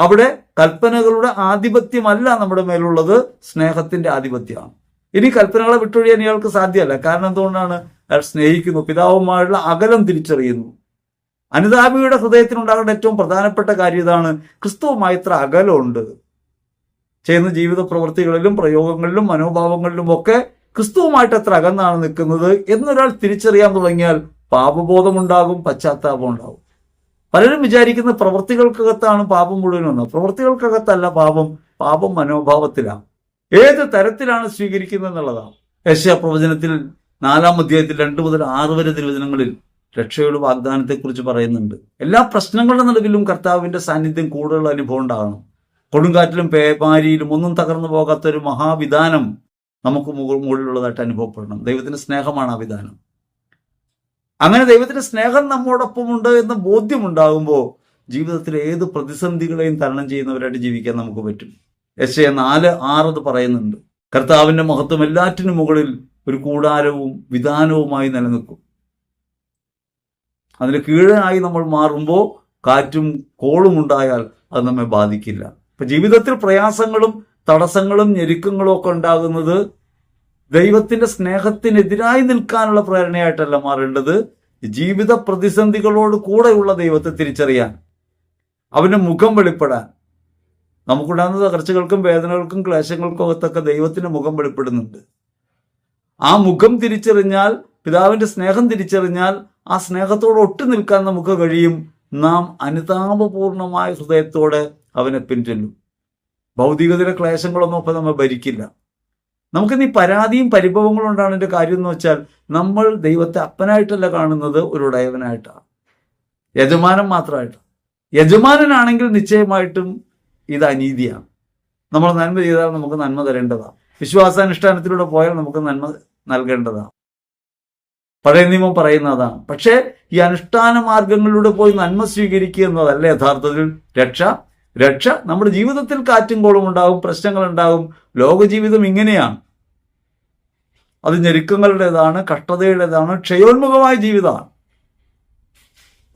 അവിടെ കൽപ്പനകളുടെ ആധിപത്യമല്ല നമ്മുടെ മേലുള്ളത് സ്നേഹത്തിന്റെ ആധിപത്യമാണ്. ഇനി കൽപ്പനകളെ വിട്ടൊഴിയാൻ ഇയാൾക്ക് സാധ്യമല്ല. കാരണം എന്തുകൊണ്ടാണ്? അയാൾ സ്നേഹിക്കുന്നു പിതാവുമായുള്ള അകലം തിരിച്ചറിയുന്നു. അനുതാപിയുടെ ഹൃദയത്തിനുണ്ടാകേണ്ട ഏറ്റവും പ്രധാനപ്പെട്ട കാര്യം ഇതാണ് ക്രിസ്തുവുമായി ഇത്ര അകലമുണ്ട്. ചെയ്യുന്ന ജീവിത പ്രവൃത്തികളിലും പ്രയോഗങ്ങളിലും മനോഭാവങ്ങളിലും ഒക്കെ ക്രിസ്തുവുമായിട്ട് എത്ര അകന്നാണ് നിൽക്കുന്നത് എന്നൊരാൾ തിരിച്ചറിയാൻ തുടങ്ങിയാൽ പാപബോധമുണ്ടാകും പശ്ചാത്താപം ഉണ്ടാകും പലരും വിചാരിക്കുന്ന പ്രവൃത്തികൾക്കകത്താണ് പാപം മുഴുവനെന്ന് പ്രവൃത്തികൾക്കകത്തല്ല പാപം പാപം മനോഭാവത്തിലാണ്. ഏത് തരത്തിലാണ് സ്വീകരിക്കുന്നത് എന്നുള്ളതാണ് യശ പ്രവചനത്തിൽ നാലാം അധ്യായത്തിൽ രണ്ട് മുതൽ ആറ് വരെ തിരുവചനങ്ങളിൽ രക്ഷയുടെ വാഗ്ദാനത്തെക്കുറിച്ച് പറയുന്നുണ്ട്. എല്ലാ പ്രശ്നങ്ങളുടെ നടുവിലും കർത്താവിന്റെ സാന്നിധ്യം കൂടുതൽ അനുഭവം ഉണ്ടാകണം. കൊടുങ്കാറ്റിലും പേമാരിയിലും ഒന്നും തകർന്നു പോകാത്ത ഒരു മഹാവിധാനം നമുക്ക് മുക- മുകളിലുള്ളതായിട്ട് അനുഭവപ്പെടണം. ദൈവത്തിന്റെ സ്നേഹമാണ് ആ വിധാനം. അങ്ങനെ ദൈവത്തിന്റെ സ്നേഹം നമ്മോടൊപ്പമുണ്ട് എന്ന ബോധ്യമുണ്ടാകുമ്പോൾ ജീവിതത്തിലെ ഏത് പ്രതിസന്ധികളെയും തരണം ചെയ്യുന്നവരായിട്ട് ജീവിക്കാൻ നമുക്ക് പറ്റും. എസ് എ നാല് ആറത് പറയുന്നുണ്ട്. കർത്താവിന്റെ മഹത്വം എല്ലാറ്റിനും മുകളിൽ ഒരു കൂടാരവും വിധാനവുമായി നിലനിൽക്കും. അതിന് കീഴായി നമ്മൾ മാറുമ്പോൾ കാറ്റും കോളും ഉണ്ടായാൽ അത് നമ്മെ ബാധിക്കില്ല. ഇപ്പൊ ജീവിതത്തിൽ പ്രയാസങ്ങളും തടസ്സങ്ങളും ഞെരുക്കങ്ങളും ഒക്കെ ഉണ്ടാകുന്നത് ദൈവത്തിന്റെ സ്നേഹത്തിനെതിരായി നിൽക്കാനുള്ള പ്രേരണയായിട്ടല്ല മാറേണ്ടത്. ജീവിത പ്രതിസന്ധികളോട് കൂടെയുള്ള ദൈവത്തെ തിരിച്ചറിയാൻ അവന്റെ മുഖം വെളിപ്പെടാൻ. നമുക്കുണ്ടാകുന്ന തകർച്ചകൾക്കും വേദനകൾക്കും ക്ലേശങ്ങൾക്കും അകത്തൊക്കെ ദൈവത്തിന്റെ മുഖം വെളിപ്പെടുന്നുണ്ട്. ആ മുഖം തിരിച്ചറിഞ്ഞാൽ പിതാവിന്റെ സ്നേഹം തിരിച്ചറിഞ്ഞാൽ ആ സ്നേഹത്തോട് ഒട്ടു നിൽക്കാൻ നമുക്ക് കഴിയും. നാം അനുതാപപൂർണമായ ഹൃദയത്തോടെ അവനെ പിൻചെല്ലും. ഭൗതികതയുടെ ക്ലേശങ്ങളൊന്നും ഒപ്പം നമ്മെ ഭരിക്കില്ല. നമുക്കിന്ന് ഈ പരാതിയും പരിഭവങ്ങളും എന്റെ കാര്യം എന്ന് വെച്ചാൽ നമ്മൾ ദൈവത്തെ അപ്പനായിട്ടല്ല കാണുന്നത് ഒരു ഉടയവനായിട്ടാണ്. യജമാനൻ മാത്രമായിട്ടാണ്. യജമാനനാണെങ്കിൽ നിശ്ചയമായിട്ടും ഇത് അനീതിയാണ്. നമ്മൾ നന്മ ചെയ്താൽ നമുക്ക് നന്മ തരേണ്ടതാണ്. വിശ്വാസാനുഷ്ഠാനത്തിലൂടെ പോയാൽ നമുക്ക് നന്മ നൽകേണ്ടതാണ്. പഴയ നിയമം പറയുന്നതാണ്. പക്ഷേ ഈ അനുഷ്ഠാന മാർഗങ്ങളിലൂടെ പോയി നന്മ സ്വീകരിക്കുക എന്നതല്ല യഥാർത്ഥത്തിൽ രക്ഷ. രക്ഷ നമ്മുടെ ജീവിതത്തിൽ കാറ്റും കോളും ഉണ്ടാകും പ്രശ്നങ്ങൾ ഉണ്ടാകും. ലോകജീവിതം ഇങ്ങനെയാണ്. അത് ഞെരുക്കങ്ങളുടേതാണ് കഷ്ടതയുടേതാണ് ക്ഷയോന്മുഖമായ ജീവിതമാണ്.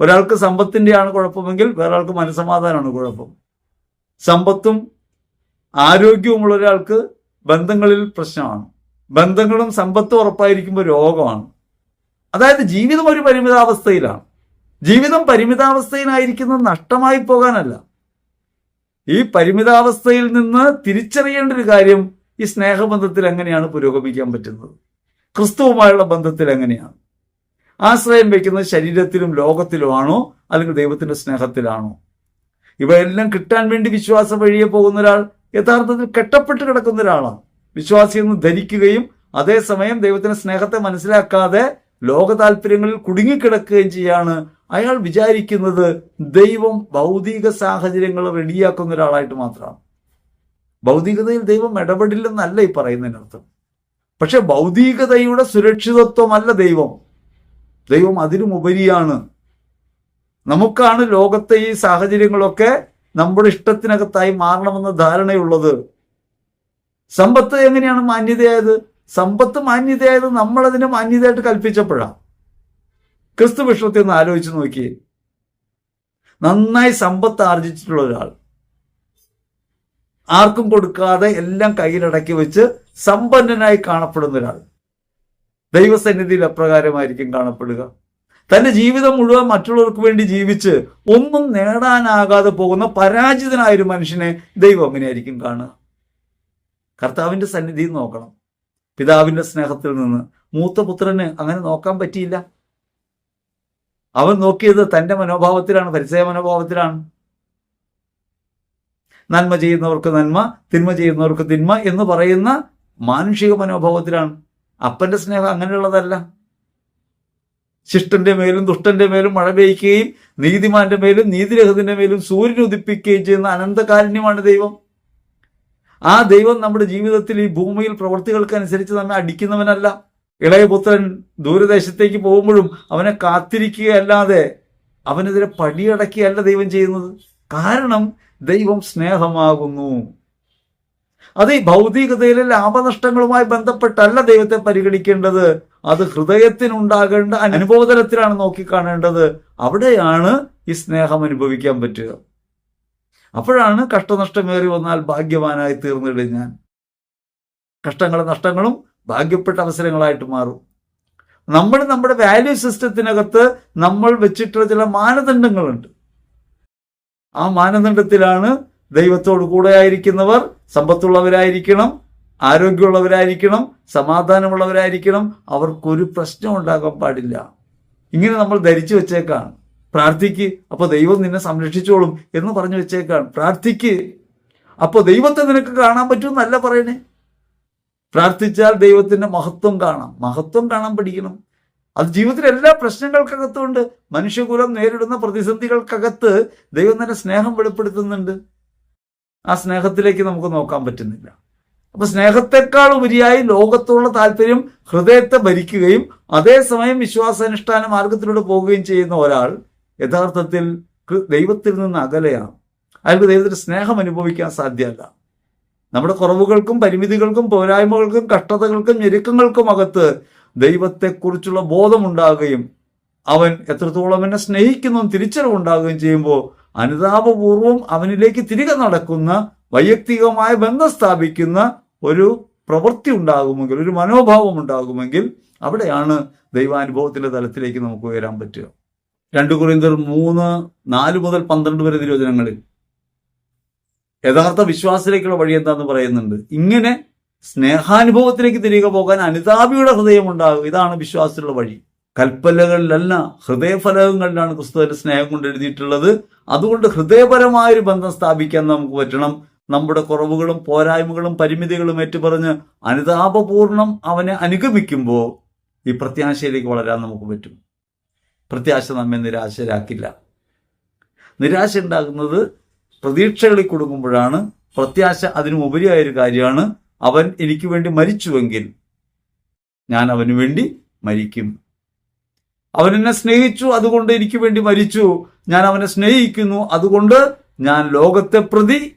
ഒരാൾക്ക് സമ്പത്തിന്റെയാണ് കുഴപ്പമെങ്കിൽ വേറൊരാൾക്ക് മനസമാധാനമാണ് കുഴപ്പം. സമ്പത്തും ആരോഗ്യവുമുള്ള ഒരാൾക്ക് ബന്ധങ്ങളിൽ പ്രശ്നമാണ്. ബന്ധങ്ങളും സമ്പത്തും ഉറപ്പായിരിക്കുമ്പോൾ രോഗമാണ്. അതായത് ജീവിതം ഒരു പരിമിതാവസ്ഥയിലാണ്. ജീവിതം പരിമിതാവസ്ഥയിലായിരിക്കുന്നത് നഷ്ടമായി പോകാനല്ല. ഈ പരിമിതാവസ്ഥയിൽ നിന്ന് തിരിച്ചറിയേണ്ട ഒരു കാര്യം ഈ സ്നേഹബന്ധത്തിൽ എങ്ങനെയാണ് പുരോഗമിക്കാൻ പറ്റുന്നത്? ക്രിസ്തുവുമായുള്ള ബന്ധത്തിൽ എങ്ങനെയാണ്? ആശ്രയം വയ്ക്കുന്നത് ശരീരത്തിലും ലോകത്തിലുമാണോ അല്ലെങ്കിൽ ദൈവത്തിന്റെ സ്നേഹത്തിലാണോ? ഇവയെല്ലാം കിട്ടാൻ വേണ്ടി വിശ്വാസം വഴിയെ പോകുന്ന ഒരാൾ യഥാർത്ഥത്തിൽ കെട്ടപ്പെട്ട് കിടക്കുന്ന ഒരാളാണ്. വിശ്വാസി എന്ന് ധരിക്കുകയും അതേസമയം ദൈവത്തിന്റെ സ്നേഹത്തെ മനസ്സിലാക്കാതെ ലോക താല്പര്യങ്ങളിൽ കുടുങ്ങിക്കിടക്കുകയും ചെയ്യാണ് അയാൾ വിചാരിക്കുന്നത് ദൈവം ഭൗതിക സാഹചര്യങ്ങൾ റെഡിയാക്കുന്ന ഒരാളായിട്ട് മാത്രമാണ്. ഭൗതികതയിൽ ദൈവം ഇടപെടില്ലെന്നല്ല ഈ പറയുന്നതിനർത്ഥം പക്ഷെ ഭൗതികതയുടെ സുരക്ഷിതത്വമല്ല ദൈവം. ദൈവം അതിനുമുപരിയാണ്. നമുക്കാണ് ലോകത്തെ ഈ സാഹചര്യങ്ങളൊക്കെ നമ്മുടെ ഇഷ്ടത്തിനകത്തായി മാറണമെന്ന ധാരണയുള്ളത്. സമ്പത്ത് എങ്ങനെയാണ് മാന്യതയായത്? സമ്പത്ത് മാന്യതയായത് നമ്മളതിനെ മാന്യതയായിട്ട് കൽപ്പിച്ചപ്പോഴാണ്. ക്രിസ്തു ഒന്ന് ആലോചിച്ച് നോക്കി. നന്നായി സമ്പത്ത് ആർജിച്ചിട്ടുള്ള ഒരാൾ. ആർക്കും കൊടുക്കാതെ എല്ലാം കയ്യിലടക്കി വെച്ച് സമ്പന്നനായി കാണപ്പെടുന്ന ഒരാൾ. ദൈവസന്നിധിയിൽ അപ്രകാരമായിരിക്കും കാണപ്പെടുക. തന്റെ ജീവിതം മുഴുവൻ മറ്റുള്ളവർക്ക് വേണ്ടി ജീവിച്ച് ഒന്നും നേടാനാകാതെ പോകുന്ന പരാജിതനായ ഒരു മനുഷ്യനെ ദൈവം അങ്ങനെയായിരിക്കും കാണുക. കർത്താവിന്റെ സന്നിധിയിൽ നോക്കണം. പിതാവിന്റെ സ്നേഹത്തിൽ നിന്ന് മൂത്ത പുത്രന് അങ്ങനെ നോക്കാൻ പറ്റിയില്ല. അവൻ നോക്കിയത് തന്റെ മനോഭാവത്തിലാണ് പരിസയ മനോഭാവത്തിലാണ്. നന്മ ചെയ്യുന്നവർക്ക് നന്മ തിന്മ ചെയ്യുന്നവർക്ക് തിന്മ എന്ന് പറയുന്ന മാനുഷിക മനോഭാവത്തിലാണ്. അപ്പന്റെ സ്നേഹം അങ്ങനെയുള്ളതല്ല. ശിഷ്ടന്റെ മേലും ദുഷ്ടന്റെ മേലും മഴ പെയ്യ്ക്കുകയും നീതിമാന്റെ മേലും നീതിരഹിതന്റെ മേലും സൂര്യൻ ഉദിപ്പിക്കുകയും ചെയ്യുന്ന അനന്തകാരുണ്യമാണ് ദൈവം. ആ ദൈവം നമ്മുടെ ജീവിതത്തിൽ ഈ ഭൂമിയിൽ പ്രവൃത്തികൾക്കനുസരിച്ച് നമ്മെ അടിക്കുന്നവനല്ല. ഇളയപുത്രൻ ദൂരദേശത്തേക്ക് പോകുമ്പോഴും അവനെ കാത്തിരിക്കുകയല്ലാതെ അവനെതിരെ പടിയടക്കിയല്ല ദൈവം ചെയ്യുന്നത്. കാരണം ദൈവം സ്നേഹമാകുന്നു. അത് ഈ ഭൗതികതയിലെ ലാഭനഷ്ടങ്ങളുമായി ബന്ധപ്പെട്ടല്ല ദൈവത്തെ പരിഗണിക്കേണ്ടത്. അത് ഹൃദയത്തിനുണ്ടാകേണ്ട അനുഭവതലത്തിലാണ് നോക്കിക്കാണേണ്ടത്. അവിടെയാണ് ഈ സ്നേഹം അനുഭവിക്കാൻ പറ്റുക. അപ്പോഴാണ് കഷ്ടനഷ്ടമേറി വന്നാൽ ഭാഗ്യവാനായി തീർന്നിടും ഞാൻ. കഷ്ടങ്ങളും നഷ്ടങ്ങളും ഭാഗ്യപ്പെട്ട അവസരങ്ങളായിട്ട് മാറും. നമ്മൾ നമ്മുടെ വാല്യൂ സിസ്റ്റത്തിനകത്ത് നമ്മൾ വെച്ചിട്ടുള്ള ചില മാനദണ്ഡങ്ങളുണ്ട്. ആ മാനദണ്ഡത്തിലാണ് ദൈവത്തോട് കൂടെ ആയിരിക്കുന്നവർ സമ്പത്തുള്ളവരായിരിക്കണം ആരോഗ്യമുള്ളവരായിരിക്കണം സമാധാനമുള്ളവരായിരിക്കണം. അവർക്കൊരു പ്രശ്നം ഉണ്ടാകാൻ പാടില്ല. ഇങ്ങനെ നമ്മൾ ധരിച്ചു വെച്ചേക്കാണ്. പ്രാർത്ഥിക്ക് അപ്പോൾ ദൈവം നിന്നെ സംരക്ഷിച്ചോളും എന്ന് പറഞ്ഞു വെച്ചേക്കാണ്. പ്രാർത്ഥിക്ക് അപ്പോൾ ദൈവത്തെ നിനക്ക് കാണാൻ പറ്റുമെന്നല്ല പറയണേ. പ്രാർത്ഥിച്ചാൽ ദൈവത്തിന്റെ മഹത്വം കാണാം. മഹത്വം കാണാൻ പഠിക്കണം. അത് ജീവിതത്തിലെ എല്ലാ പ്രശ്നങ്ങൾക്കകത്തുണ്ട് മനുഷ്യകുലം നേരിടുന്ന പ്രതിസന്ധികൾക്കകത്ത് ദൈവം തന്നെ സ്നേഹം വെളിപ്പെടുത്തുന്നുണ്ട്. ആ സ്നേഹത്തിലേക്ക് നമുക്ക് നോക്കാൻ പറ്റുന്നില്ല. അപ്പൊ സ്നേഹത്തെക്കാൾ ഉപരിയായി ലോകത്തോടുള്ള താല്പര്യം ഹൃദയത്തെ ഭരിക്കുകയും അതേസമയം വിശ്വാസാനുഷ്ഠാന മാർഗത്തിലൂടെ പോവുകയും ചെയ്യുന്ന ഒരാൾ യഥാർത്ഥത്തിൽ ദൈവത്തിൽ നിന്ന് അകലെയാണ്. അയാൾക്ക് ദൈവത്തിന്റെ സ്നേഹം അനുഭവിക്കാൻ സാധ്യമല്ല. നമ്മുടെ കുറവുകൾക്കും പരിമിതികൾക്കും പോരായ്മകൾക്കും കഷ്ടതകൾക്കും ഞെരുക്കങ്ങൾക്കും അകത്ത് ദൈവത്തെക്കുറിച്ചുള്ള ബോധമുണ്ടാകുകയും അവൻ എത്രത്തോളം എന്നെ സ്നേഹിക്കുന്നു തിരിച്ചറിവുണ്ടാകുകയും ചെയ്യുമ്പോൾ അനുതാപപൂർവം അവനിലേക്ക് തിരികെ നടക്കുന്ന വൈയക്തികമായ ബന്ധം സ്ഥാപിക്കുന്ന ഒരു പ്രവൃത്തി ഉണ്ടാകുമെങ്കിൽ ഒരു മനോഭാവം ഉണ്ടാകുമെങ്കിൽ അവിടെയാണ് ദൈവാനുഭവത്തിന്റെ തലത്തിലേക്ക് നമുക്ക് ഉയരാൻ പറ്റുക. രണ്ടു കുറിന്തർ മൂന്ന് നാല് മുതൽ പന്ത്രണ്ട് വരെ തിരുവചനങ്ങളിൽ യഥാർത്ഥ വിശ്വാസത്തിലേക്കുള്ള വഴി എന്താന്ന് പറയുന്നുണ്ട്. ഇങ്ങനെ സ്നേഹാനുഭവത്തിലേക്ക് തിരികെ പോകാൻ അനുതാപിയുടെ ഹൃദയം ഉണ്ടാകും. ഇതാണ് വിശ്വാസത്തിലുള്ള വഴി. കൽപ്പലകളിലല്ല ഹൃദയഫലകങ്ങളിലാണ് ക്രിസ്തുവിന്റെ സ്നേഹം കൊണ്ട് എഴുതിയിട്ടുള്ളത്. അതുകൊണ്ട് ഹൃദയപരമായൊരു ബന്ധം സ്ഥാപിക്കാൻ നമുക്ക് പറ്റണം. നമ്മുടെ കുറവുകളും പോരായ്മകളും പരിമിതികളും ഏറ്റുപറഞ്ഞ് അനുതാപപൂർണം അവനെ അനുഗമിക്കുമ്പോൾ ഈ പ്രത്യാശയിലേക്ക് വളരാൻ നമുക്ക് പറ്റും. പ്രത്യാശ നമ്മെ നിരാശരാക്കില്ല. നിരാശ ഉണ്ടാകുന്നത് പ്രതീക്ഷകളിൽ കൊടുക്കുമ്പോഴാണ് പ്രത്യാശ അതിനു ഉപരിയായ ഒരു കാര്യമാണ്. അവൻ എനിക്ക് വേണ്ടി മരിച്ചുവെങ്കിൽ ഞാൻ അവന് വേണ്ടി മരിക്കും. അവൻ എന്നെ സ്നേഹിച്ചു അതുകൊണ്ട് എനിക്ക് വേണ്ടി മരിച്ചു. ഞാൻ അവനെ സ്നേഹിക്കുന്നു അതുകൊണ്ട് ഞാൻ ലോകത്തെ പ്രതി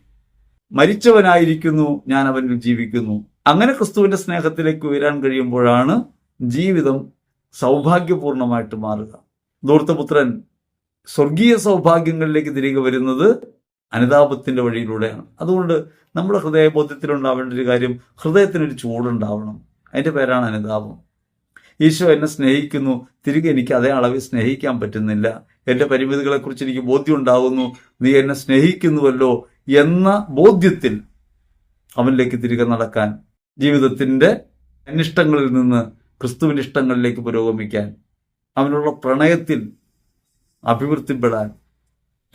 മരിച്ചവനായിരിക്കുന്നു ഞാൻ അവനിൽ ജീവിക്കുന്നു. അങ്ങനെ ക്രിസ്തുവിന്റെ സ്നേഹത്തിലേക്ക് ഉയരാൻ കഴിയുമ്പോഴാണ് ജീവിതം സൗഭാഗ്യപൂർണമായിട്ട് മാറുക. ദൂർത്തപുത്രൻ സ്വർഗീയ സൗഭാഗ്യങ്ങളിലേക്ക് തിരികെ വരുന്നത് അനുതാപത്തിന്റെ വഴിയിലൂടെയാണ്. അതുകൊണ്ട് നമ്മുടെ ഹൃദയബോധ്യത്തിലുണ്ടാവേണ്ട ഒരു കാര്യം ഹൃദയത്തിനൊരു ചൂടുണ്ടാവണം. അതിന്റെ പേരാണ് അനുതാപം. ഈശോ എന്നെ സ്നേഹിക്കുന്നു. തിരികെ എനിക്ക് അതേ അളവിൽ സ്നേഹിക്കാൻ പറ്റുന്നില്ല. എന്റെ പരിമിതികളെക്കുറിച്ച് എനിക്ക് ബോധ്യം ഉണ്ടാകുന്നു നീ എന്നെ സ്നേഹിക്കുന്നുവല്ലോ എന്ന ബോധ്യത്തിൽ അവനിലേക്ക് തിരികെ നടക്കാൻ ജീവിതത്തിന്റെ അനിഷ്ടങ്ങളിൽ നിന്ന് ക്രിസ്തുവിന്റെ ഇഷ്ടങ്ങളിലേക്ക് പുരോഗമിക്കാൻ അവനുള്ള പ്രണയത്തിൽ അഭിവൃദ്ധിപ്പെടാൻ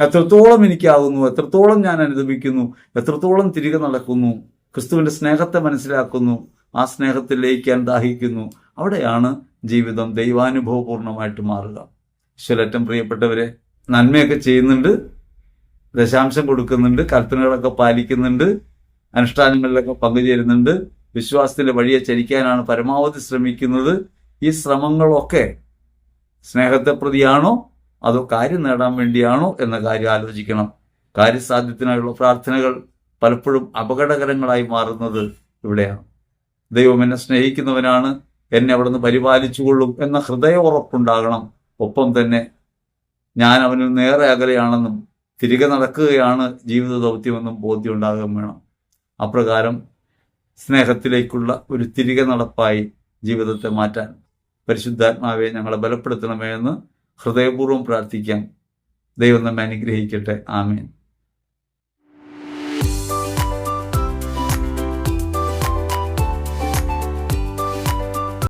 എത്രത്തോളം എനിക്കാകുന്നു എത്രത്തോളം ഞാൻ അനുദമിക്കുന്നു എത്രത്തോളം തിരികെ നടക്കുന്നു ക്രിസ്തുവിന്റെ സ്നേഹത്തെ മനസ്സിലാക്കുന്നു ആ സ്നേഹത്തിൽ ലയിക്കാൻ ദാഹിക്കുന്നു അവിടെയാണ് ജീവിതം ദൈവാനുഭവപൂർണമായിട്ട് മാറുക. ഈശ്വരറ്റം പ്രിയപ്പെട്ടവരെ നന്മയൊക്കെ ചെയ്യുന്നുണ്ട് ദശാംശം കൊടുക്കുന്നുണ്ട് കൽപ്പനകളൊക്കെ പാലിക്കുന്നുണ്ട് അനുഷ്ഠാനങ്ങളിലൊക്കെ പങ്കുചേരുന്നുണ്ട് വിശ്വാസത്തിന്റെ വഴിയെ ചരിക്കാനാണ് പരമാവധി ശ്രമിക്കുന്നത്. ഈ ശ്രമങ്ങളൊക്കെ സ്നേഹത്തെ പ്രതിയാണോ അതോ കാര്യം നേടാൻ വേണ്ടിയാണോ എന്ന കാര്യം ആലോചിക്കണം. കാര്യസാധ്യത്തിനായുള്ള പ്രാർത്ഥനകൾ പലപ്പോഴും അപകടകരങ്ങളായി മാറുന്നത് ഇവിടെയാണ്. ദൈവം എന്നെ സ്നേഹിക്കുന്നവനാണ് എന്നെ അവിടുന്ന് പരിപാലിച്ചുകൊള്ളും എന്ന ഹൃദയ ഉറപ്പുണ്ടാകണം. ഒപ്പം തന്നെ ഞാൻ അവന് നേരെ അകലെയാണെന്നും തിരികെ നടക്കുകയാണ് ജീവിത ദൗത്യമെന്നും ബോധ്യം ഉണ്ടാകുകയും വേണം. അപ്രകാരം സ്നേഹത്തിലേക്കുള്ള ഒരു തിരികെ നടപ്പായി ജീവിതത്തെ മാറ്റാൻ. പരിശുദ്ധാത്മാവെ ഞങ്ങളെ ബലപ്പെടുത്തണമേ എന്ന് ഹൃദയപൂർവം പ്രാർത്ഥിക്കാം. ദൈവം നമ്മെ അനുഗ്രഹിക്കട്ടെ. ആമേൻ.